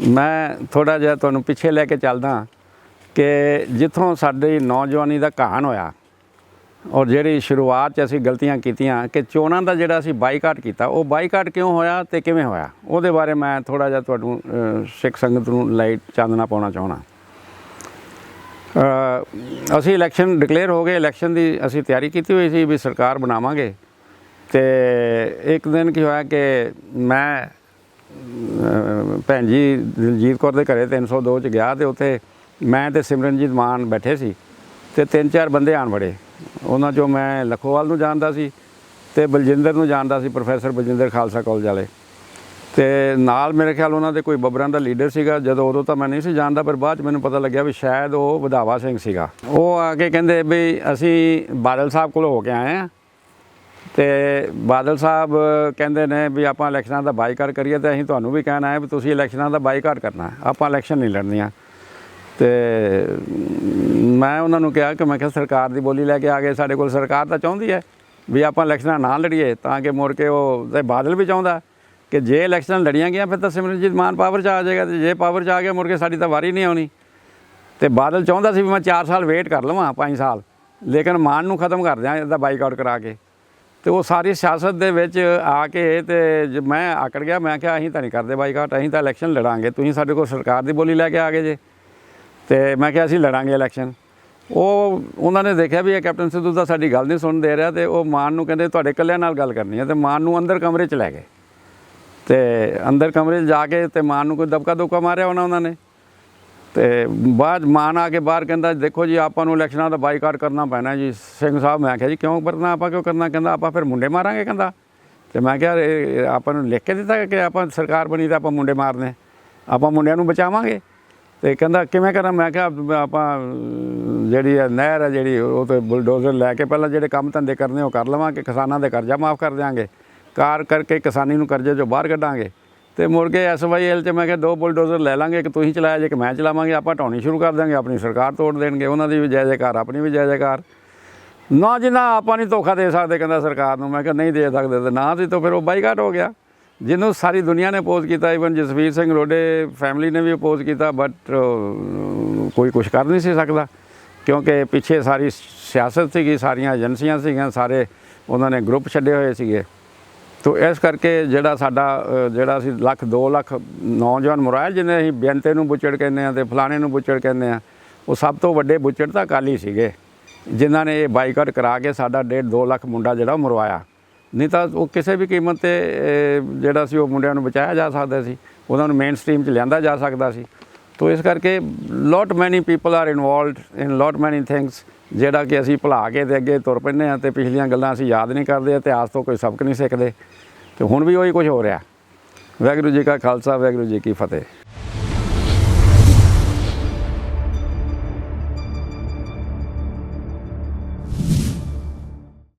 ਮੈਂ ਥੋੜਾ ਜਿਹਾ ਤੁਹਾਨੂੰ ਪਿੱਛੇ ਲੈ ਕੇ ਚੱਲਦਾ ਕਿ ਜਿੱਥੋਂ ਸਾਡੀ ਨੌਜਵਾਨੀ ਦਾ ਕਹਾਣ ਹੋਇਆ ਔਰ ਜਿਹੜੀ ਸ਼ੁਰੂਆਤ 'ਚ ਅਸੀਂ ਗਲਤੀਆਂ ਕੀਤੀਆਂ ਕਿ ਚੋਣਾਂ ਦਾ ਜਿਹੜਾ ਅਸੀਂ ਬਾਈਕਾਟ ਕੀਤਾ, ਉਹ ਬਾਈਕਾਟ ਕਿਉਂ ਹੋਇਆ ਤੇ ਕਿਵੇਂ ਹੋਇਆ? ਉਹਦੇ ਬਾਰੇ ਮੈਂ ਥੋੜਾ ਜਿਹਾ ਤੁਹਾਨੂੰ ਸਿੱਖ ਸੰਗਤ ਨੂੰ ਲਾਈਟ ਚਾਨਣਾ ਪਾਉਣਾ ਚਾਹਣਾ ਅਸੀਂ ਇਲੈਕਸ਼ਨ ਡਿਕਲੇਅਰ ਹੋ ਗਏ, ਇਲੈਕਸ਼ਨ ਦੀ ਅਸੀਂ ਤਿਆਰੀ ਕੀਤੀ ਹੋਈ ਸੀ ਵੀ ਸਰਕਾਰ ਬਣਾਵਾਂਗੇ ਤੇ ਇੱਕ ਦਿਨ ਕੀ ਹੋਇਆ ਕਿ ਮੈਂ ਭੈਣ ਜੀ, ਦਿਲਜੀਤ ਕੌਰ ਦੇ ਘਰੇ 302 ਚ ਗਿਆ ਤੇ ਉੱਥੇ ਮੈਂ ਤੇ ਸਿਮਰਨਜੀਤ ਮਾਨ ਬੈਠੇ ਸੀ ਤੇ ਤਿੰਨ ਚਾਰ ਬੰਦੇ ਆਣ ਵੜੇ। ਉਹਨਾਂ ਚੋਂ ਮੈਂ ਲਖੋਵਾਲ ਨੂੰ ਜਾਣਦਾ ਸੀ ਤੇ ਬਲਜਿੰਦਰ ਨੂੰ ਜਾਣਦਾ ਸੀ, ਪ੍ਰੋਫੈਸਰ ਬਲਜਿੰਦਰ ਖਾਲਸਾ ਕਾਲਜ ਵਾਲੇ। ਤੇ ਨਾਲ ਮੇਰੇ ਖਿਆਲ ਉਹਨਾਂ ਦੇ ਕੋਈ ਬੱਬਰਾਂ ਦਾ ਲੀਡਰ ਸੀਗਾ, ਜਦੋਂ ਉਦੋਂ ਤਾਂ ਮੈਂ ਨਹੀਂ ਸੀ ਜਾਣਦਾ, ਪਰ ਬਾਅਦ ਚ ਮੈਨੂੰ ਪਤਾ ਲੱਗਿਆ ਵੀ ਸ਼ਾਇਦ ਉਹ ਵਧਾਵਾ ਸਿੰਘ ਸੀਗਾ। ਉਹ ਆ ਕੇ ਕਹਿੰਦੇ ਵੀ ਅਸੀਂ ਬਾਦਲ ਸਾਹਿਬ ਕੋਲ ਹੋ ਕੇ ਆਏ ਆ। ਤੇ ਬਾਦਲ ਸਾਹਿਬ ਕਹਿੰਦੇ ਨੇ ਵੀ ਆਪਾਂ ਇਲੈਕਸ਼ਨਾਂ ਦਾ ਬਾਈਕਾਟ ਕਰੀਏ ਤੇ ਅਸੀਂ ਤੁਹਾਨੂੰ ਵੀ ਕਹਿਣਾ ਹੈ ਵੀ ਤੁਸੀਂ ਇਲੈਕਸ਼ਨਾਂ ਦਾ ਬਾਈਕਾਟ ਕਰਨਾ ਆਪਾਂ ਇਲੈਕਸ਼ਨ ਨਹੀਂ ਲੜਨੀਆਂ। ਤੇ ਮੈਂ ਉਹਨਾਂ ਨੂੰ ਕਿਹਾ ਕਿ ਮੈਂ ਕਿਹਾ ਸਰਕਾਰ ਦੀ ਬੋਲੀ ਲੈ ਕੇ ਆ ਗਏ। ਸਾਡੇ ਕੋਲ ਸਰਕਾਰ ਤਾਂ ਚਾਹੁੰਦੀ ਹੈ ਵੀ ਆਪਾਂ ਇਲੈਕਸ਼ਨਾਂ ਨਾ ਲੜੀਏ ਤਾਂ ਕਿ ਮੁੜ ਕੇ ਉਹ ਤੇ ਬਾਦਲ ਵੀ ਚਾਹੁੰਦਾ ਕਿ ਜੇ ਇਲੈਕਸ਼ਨ ਲੜੀਆਂ ਗਈਆਂ ਫਿਰ ਤਾਂ ਸਿਮਰਨਜੀਤ ਮਾਨ ਪਾਵਰ 'ਚ ਆ ਜਾਏਗਾ ਤੇ ਜੇ ਪਾਵਰ 'ਚ ਆ ਗਿਆ ਮੁੜ ਕੇ ਸਾਡੀ ਤਾਂ ਵਾਰੀ ਨਹੀਂ ਆਉਣੀ। ਤੇ ਬਾਦਲ ਚਾਹੁੰਦਾ ਸੀ ਵੀ ਮੈਂ 4 ਸਾਲ ਵੇਟ ਕਰ ਲਵਾਂ 5 ਸਾਲ। ਲੇਕਿਨ ਮਾਨ ਨੂੰ ਖਤਮ ਕਰ ਦਿਆਂ ਇਹਦਾ ਬਾਈਕਾਟ ਕਰਾ ਕੇ। ਤੇ ਉਹ ਸਾਰੀ ਸਿਆਸਤ ਦੇ ਵਿੱਚ ਆ ਕੇ ਤੇ ਜ- ਮੈਂ ਆਕੜ ਗਿਆ, ਮੈਂ ਕਿਹਾ ਅਸੀਂ ਤਾਂ ਨਹੀਂ ਕਰਦੇ ਬਾਈਕਾਟ, ਅਸੀਂ ਤਾਂ ਇਲੈਕਸ਼ਨ ਲੜਾਂਗੇ। ਤੁਸੀਂ ਸਾਡੇ ਕੋਲ ਸਰਕਾਰ ਦੀ ਬੋਲੀ ਲੈ ਕੇ ਆ ਗਏ ਜੇ। ਤੇ ਮੈਂ ਕਿਹਾ ਅਸੀਂ ਲੜਾਂਗੇ ਇਲੈਕਸ਼ਨ। ਉਹ ਉਹਨਾਂ ਨੇ ਦੇਖਿਆ ਵੀ ਇਹ ਕੈਪਟਨ ਸਿੱਧੂ ਦਾ ਸਾਡੀ ਗੱਲ ਨਹੀਂ ਸੁਣ ਦੇ ਰਿਹਾ ਤੇ ਉਹ ਮਾਨ ਨੂੰ ਕਹਿੰਦੇ ਤੁਹਾਡੇ ਇਕੱਲਿਆਂ ਨਾਲ ਗੱਲ ਕਰਨੀ ਹੈ ਤੇ ਮਾਨ ਨੂੰ ਅੰਦਰ ਕਮਰੇ 'ਚ ਲੈ ਗਏ। ਤੇ ਅੰਦਰ ਕਮਰੇ 'ਚ ਜਾ ਕੇ ਤੇ ਮਾਨ ਨੂੰ ਕੋਈ ਦਬਕਾ ਦੁਬਕਾ ਮਾਰਿਆ ਉਹਨਾਂ ਉਹਨਾਂ ਨੇ। ਤੇ ਬਾਅਦ ਮਾਨ ਆ ਕੇ ਬਾਹਰ ਕਹਿੰਦਾ, ਦੇਖੋ ਜੀ, ਆਪਾਂ ਨੂੰ ਇਲੈਕਸ਼ਨਾਂ ਦਾ ਬਾਈਕਾਟ ਕਰਨਾ ਪੈਣਾ ਜੀ। ਸਿੰਘ ਸਾਹਿਬ ਮੈਂ ਕਿਹਾ, ਜੀ, ਕਿਉਂ ਕਰਨਾ? ਆਪਾਂ ਕਿਉਂ ਕਰਨਾ? ਕਹਿੰਦਾ, ਆਪਾਂ ਫਿਰ ਮੁੰਡੇ ਮਾਰਾਂਗੇ, ਕਹਿੰਦਾ। ਤੇ ਮੈਂ ਕਿਹਾ ਆਪਾਂ ਨੂੰ ਲਿਖ ਕੇ ਦਿੱਤਾ ਕਿ ਆਪਾਂ ਸਰਕਾਰ ਬਣੀ ਤਾਂ ਆਪਾਂ ਮੁੰਡੇ ਮਾਰਨੇ। ਆਪਾਂ ਮੁੰਡਿਆਂ ਨੂੰ ਬਚਾਵਾਂਗੇ। ਤੇ ਕਹਿੰਦਾ, ਕਿਵੇਂ ਕਰਾਂ? ਮੈਂ ਕਿਹਾ, ਆਪਾਂ, ਜਿਹੜੀ ਹੈ ਨਹਿਰ ਹੈ ਜਿਹੜੀ ਉਹ ਤੇ ਬੁਲਡੋਜ਼ਰ ਲੈ ਕੇ ਪਹਿਲਾਂ ਜਿਹੜੇ ਕੰਮ ਧੰਦੇ ਕਰਨੇ, ਉਹ ਕਰ ਲਵਾਂਗੇ। ਕਿਸਾਨਾਂ ਦੇ ਕਰਜ਼ਾ ਮਾਫ ਕਰ ਦਿਆਂਗੇ। ਕਾਰ ਕਰਕੇ ਕਿਸਾਨੀ ਨੂੰ ਕਰਜ਼ੇ ਚੋਂ ਬਾਹਰ ਕੱਢਾਂਗੇ। ਤੇ ਮੁੜ ਕੇ ਐਸਵਾਈਐਲ ਚ ਮੈਂ ਕਿਹਾ ਦੋ ਬੁਲਡੋਜ਼ਰ ਲੈ ਲਾਂਗੇ, ਇੱਕ ਤੁਸੀਂ ਚਲਾਇਆ, ਜੇ ਇੱਕ ਮੈਂ ਚਲਾਵਾਂਗੇ, ਆਪਾਂ ਢਾਉਣੀ ਸ਼ੁਰੂ ਕਰ ਦਾਂਗੇ, ਆਪਣੀ ਸਰਕਾਰ ਤੋੜ ਦੇਣਗੇ, ਉਹਨਾਂ ਦੀ ਵੀ ਜੈ ਜੈਕਾਰ, ਆਪਣੀ ਵੀ ਜੈ ਜੈਕਾਰ। ਨਾ ਜਿੰਨਾ ਆਪਾਂ ਨਹੀਂ ਧੋਖਾ ਦੇ ਸਕਦੇ, ਕਹਿੰਦਾ ਸਰਕਾਰ ਨੂੰ। ਮੈਂ ਕਿਹਾ ਨਹੀਂ ਦੇ ਸਕਦੇ ਤੇ ਨਾ ਸੀ ਤਾਂ ਫਿਰ ਉਹ ਬਾਈਕਾਟ ਹੋ ਗਿਆ। ਜਿਹਨੂੰ ਸਾਰੀ ਦੁਨੀਆ ਨੇ ਅਪੋਜ਼ ਕੀਤਾ ਇਵਨ ਜਸਵੀਰ ਸਿੰਘ ਰੋਡੇ ਫੈਮਿਲੀ ਨੇ ਵੀ ਅਪੋਜ਼ ਕੀਤਾ ਬਟ ਕੋਈ ਕੁਝ ਕਰ ਨਹੀਂ ਸੀ ਸਕਦਾ। ਕਿਉਂਕਿ ਪਿੱਛੇ ਸਾਰੀ ਸਿਆਸਤ ਸੀਗੀ, ਸਾਰੀਆਂ ਏਜੰਸੀਆਂ ਸੀਗੀਆਂ, ਸਾਰੇ ਉਹਨਾਂ ਨੇ ਗਰੁੱਪ ਛੱਡੇ ਹੋਏ ਸੀਗੇ। ਤੋ ਇਸ ਕਰਕੇ ਜਿਹੜਾ ਸਾਡਾ ਜਿਹੜਾ ਅਸੀਂ ਲੱਖ 2 ਲੱਖ ਨੌਜਵਾਨ ਮੁਰਾਇਲ ਜਿਹਨੇ ਅਸੀਂ ਬੇਅੰਤੇ ਨੂੰ ਬੁੱਚੜ ਕਹਿੰਦੇ ਆ ਤੇ ਫਲਾਣੇ ਨੂੰ ਬੁੱਚੜ ਕਹਿੰਦੇ ਆ ਉਹ ਸਭ ਤੋਂ ਵੱਡੇ ਬੁੱਚੜ ਤਾਂ ਅਕਾਲੀ ਸੀਗੇ, ਜਿਨ੍ਹਾਂ ਨੇ ਇਹ ਬਾਈਕਾਟ ਕਰਾ ਕੇ ਸਾਡਾ 1.5 2 ਲੱਖ ਮੁੰਡਾ ਜਿਹੜਾ ਉਹ ਮਰਵਾਇਆ। ਨਹੀਂ ਤਾਂ ਉਹ ਕਿਸੇ ਵੀ ਕੀਮਤ ਤੇ ਜਿਹੜਾ ਸੀ ਉਹ ਮੁੰਡਿਆਂ ਨੂੰ ਬਚਾਇਆ ਜਾ ਸਕਦਾ ਸੀ, ਉਹਨਾਂ ਨੂੰ ਮੇਨ ਸਟ੍ਰੀਮ 'ਚ ਲਿਆਂਦਾ ਜਾ ਸਕਦਾ ਸੀ। ਤੋ ਇਸ ਕਰਕੇ lot many people are involved in lot many things ਜਿਹੜਾ ਕਿ ਅਸੀਂ ਭੁਲਾ ਕੇ ਤੇ ਅੱਗੇ ਤੁਰ ਪੈਂਦੇ ਆ ਤੇ ਪਿਛਲੀਆਂ ਗੱਲਾਂ ਅਸੀਂ ਯਾਦ ਨਹੀਂ ਕਰਦੇ, ਇਤਿਹਾਸ ਤੋਂ ਕੋਈ ਸਬਕ ਨਹੀਂ ਸਿੱਖਦੇ। ਤੇ ਹੁਣ ਵੀ ਉਹੀ ਕੁਝ ਹੋ ਰਿਹਾ। ਵਾਹਿਗੁਰੂ ਜੀ ਕਾ ਖਾਲਸਾ, ਵਾਹਿਗੁਰੂ ਜੀ ਕੀ ਫਤਿਹ।